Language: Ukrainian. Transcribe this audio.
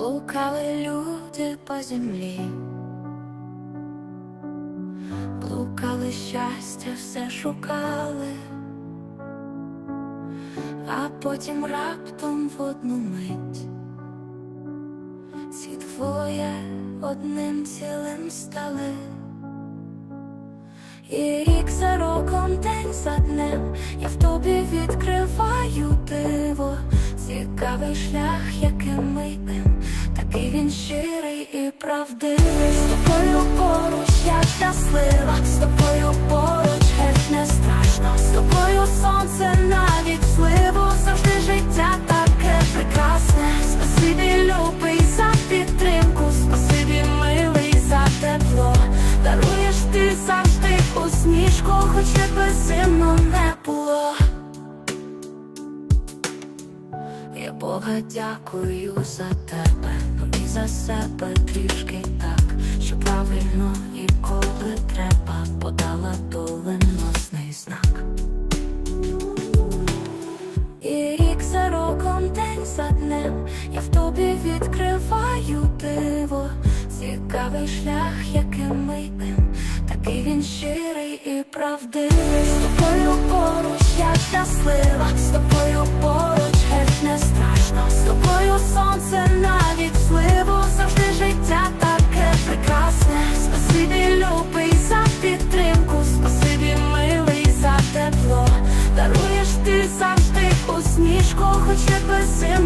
Блукали люди по землі, блукали щастя, все шукали, а потім раптом в одну мить ці двоє одним цілим стали. І рік за роком, день за днем, я в тобі відкриваю диво, цікавий шлях, яким ми йдем, такий він щирий і правдивий. З тобою поруч я щаслива, з тобою поруч геть не страшно, з тобою сонце навіть сливо, завжди життя таке прекрасне. Спасибі, любий, за підтримку, спасибі, милий, за тепло. Даруєш ти завжди усмішку, хоч якби зимно не було. Я Бога дякую за тебе, і за себе трішки так, що правильно і коли треба, подала доленосний знак. І рік за роком, день за днем, я в тобі відкриваю диво, цікавий шлях, яким ми йдем, такий він щирий і правдивий. З тобою поруч я даруєш ти завжди усмішку, хоч я без сил.